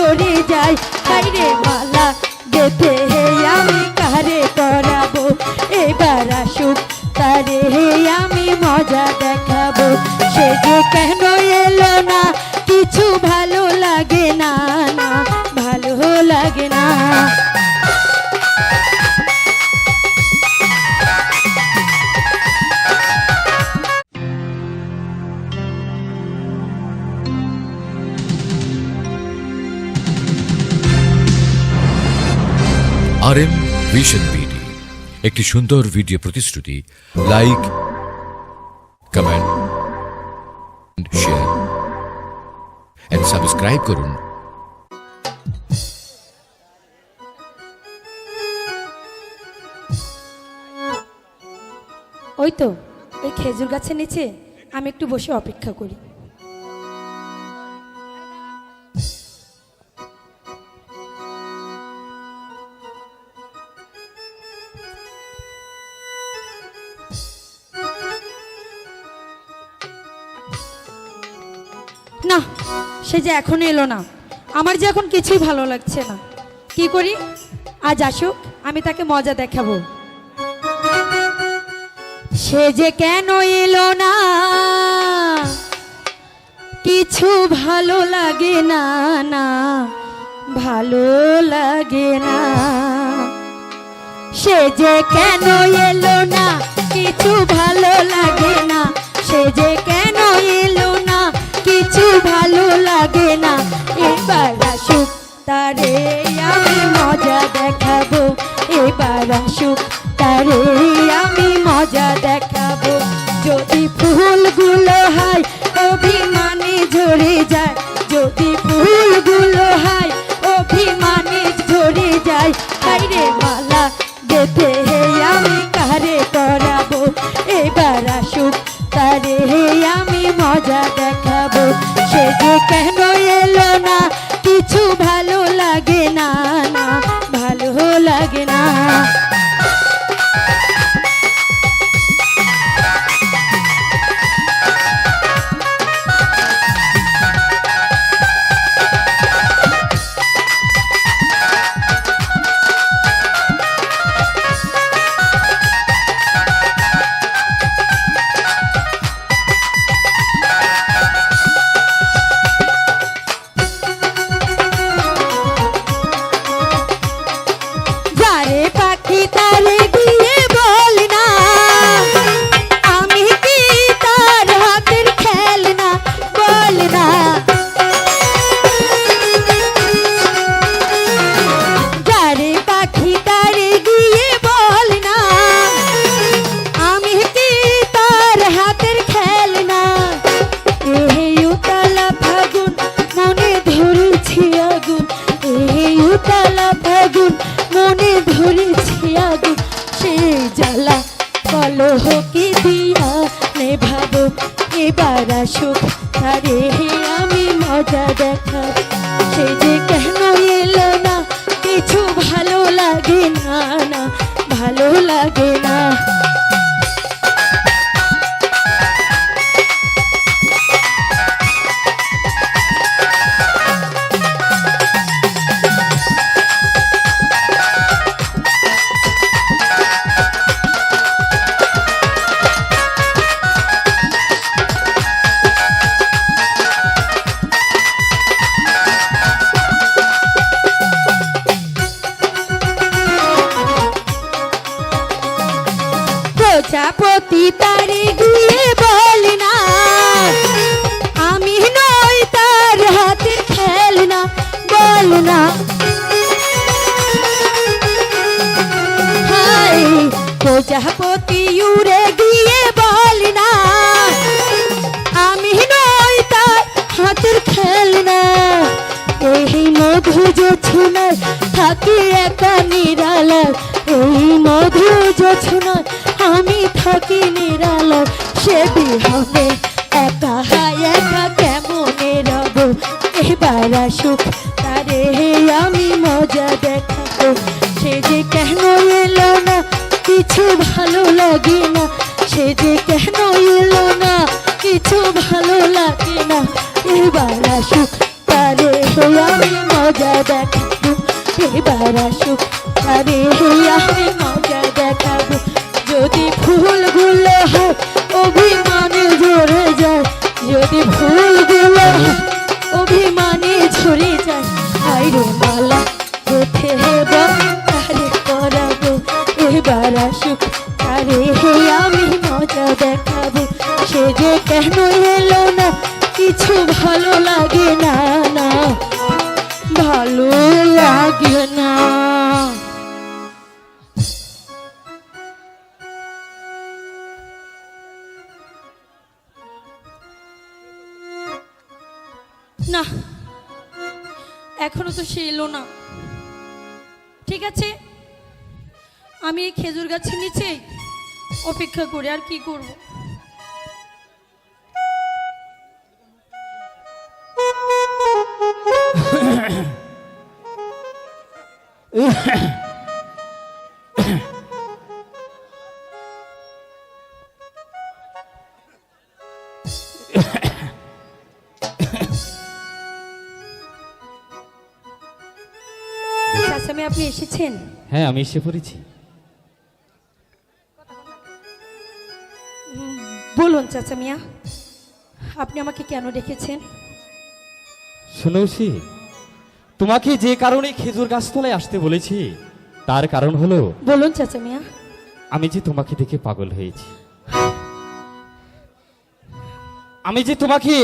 ঝরে যাই। বাইরে মালা গেতে হে আমি কারে করাবো এবার আসুক, তারে হে আমি মজা দেখাবো। সে যে কেন এলো ভিশন বিডি একটি সুন্দর ভিডিও প্রতিশ্রুতি like comment share and subscribe করুন। ওই তো, ওই খেজুর গাছের নিচে আমি একটু বসে অপেক্ষা করি। সে যে এখনও এলো না। আমার যে এখন কিছুই ভালো লাগছে না। কি করি? আজ আসুক, আমি তাকে মজা দেখাবো। সে যে কেন এলো না, কিছু ভালো লাগে না না, ভালো লাগে না। সে যে কেন এলো না, কিছু ভালো লাগে না, সে যে ভালো লাগে না। এবার আসুক তারে আমি মজা দেখাবো। এবার আসুক তারে আমি মজা দেখাবো। যদি ফুলগুলো হয়, অভিমানে ঝরে যায়। যদি ফুলগুলো হয়, অভিমানে ঝরে যায়। হাইরে মালা গেতে হে আমি কারে করাবো এবার আসুক তারে হে আমি মজা দেখাবো। সে যে কেন এলো না? কিছু ভালো লাগে না ভালো লাগে না। না ভালো লাগে না। প্রজাপতি উড়ে গিয়ে বল না। আমি নই তার হাতের খেলনা। এই মধু জোছনায় থাকি একা নিরালায় এই মধু জোছনায় আমি থাকি নিরালায় সে বিহনে মজা দেখাবো এবার আসুক আরে আমি মজা দেখাবো যদি ফুলগুলো হয় অভিমানে ঝরে যায় যদি ফুলগুলো হয় অভিমানে ঝরে যায় আইরে মালা কোথে হেব করাবো এবার আসুক আরে হে আমি মজা দেখাবো সে যে কেন এলো না কিছু ভালো লাগে না না ভালো লাগে না। না, এখনও তো সে এলো না। ঠিক আছে, আমি খেজুর গাছের নিচে অপেক্ষা করে আর কি করব? আপনি এসেছেন? হ্যাঁ আমি এসে পড়েছি। বলুন চাচা মিয়া আপনি আমাকে কেন ডেকেছেন? শুনৌসি তোমাকে যে কারণে খেজুর গাছতলায় আসতে বলেছি তার কারণ হলো বলুন চাচা মিয়া। আমি যে তোমাকে দেখে পাগল হয়েছি। আমি যে তোমাকে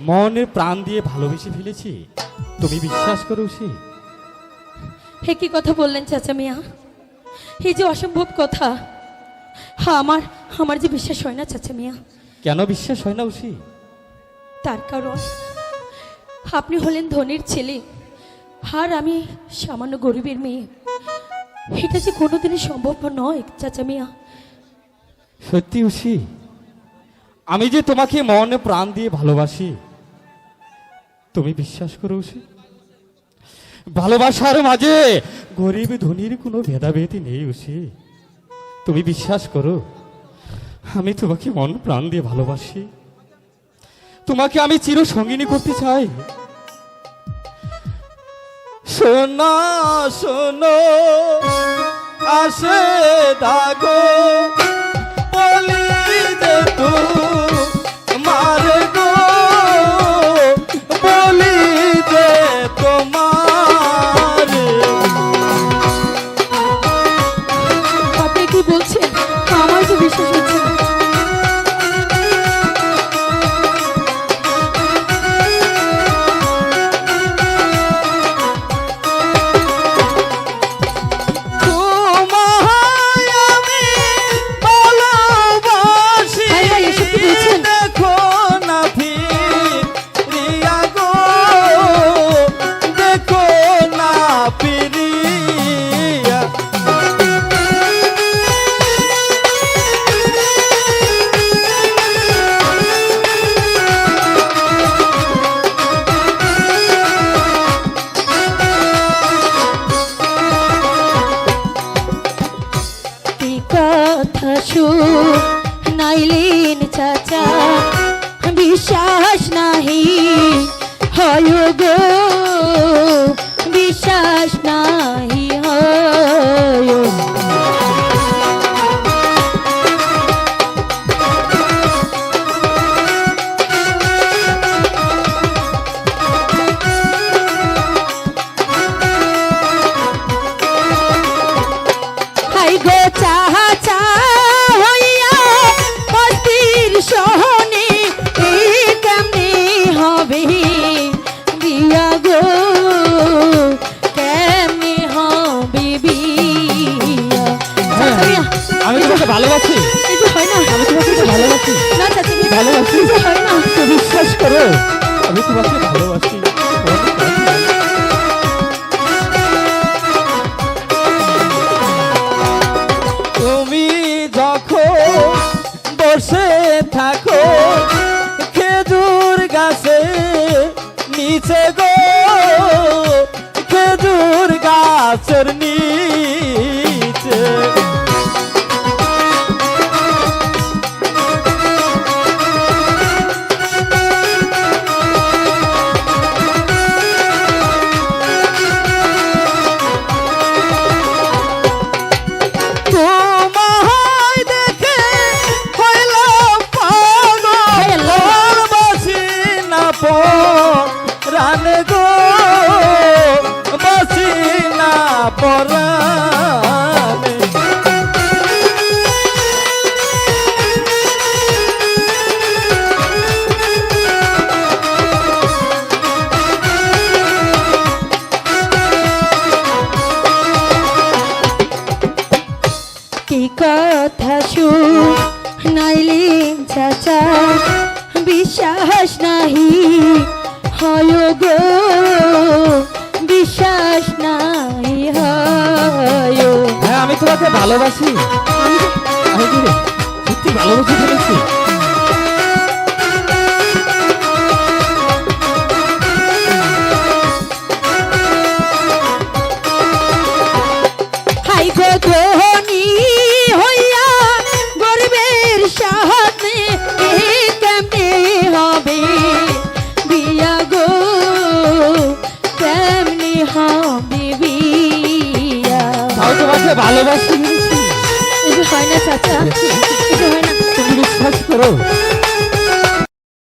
মনের প্রাণ দিয়ে ভালোবেসে ফেলেছি তুমি বিশ্বাস করো সে? হে কি কথা বললেন চাচা মিয়া? এই যে অসম্ভব কথা। হ্যাঁ আমার আমার যে বিশ্বাস হয় না চাচা মিয়া। কেন বিশ্বাস হয় না উসি তার কারণ আপনি হলেন ধনির ছেলে। আর আমি সামান্য গরিবের মেয়ে। এটা যে কোনোদিনই সম্ভব নয়, চাচা মিয়া। সত্যি উসি, আমি যে তোমাকে মনে প্রাণ দিয়ে ভালোবাসি, তুমি বিশ্বাস করো উসি? ভালোবাসার মাঝে গরিব ধনির কোনো ভেদাভেদি নেই উসি। তুমি বিশ্বাস করো, আমি তোমাকে মন প্রাণ দিয়ে ভালোবাসি। তোমাকে আমি চির সঙ্গিনী করতে চাই। শোনা শোনো আসে দাগো বাতাসু নাইলেন চাচা বিশ্বাস নাহি। হয় ভালোবাসি? বিশ্বাস করো। আমি তোমাকে ভালোবাসি। তুমি যখন বসে থাকো খেজুর গাছে নিচে গো হয় গো বিশ্বাস নাই হয়। হ্যাঁ আমি তোমাকে ভালোবাসি। আমি সত্যি ভালোবাসি ফেলেছি ভালোবাসি। এটা হয় না চাচা? এটা হয় না। তুমি বিশ্বাস করো।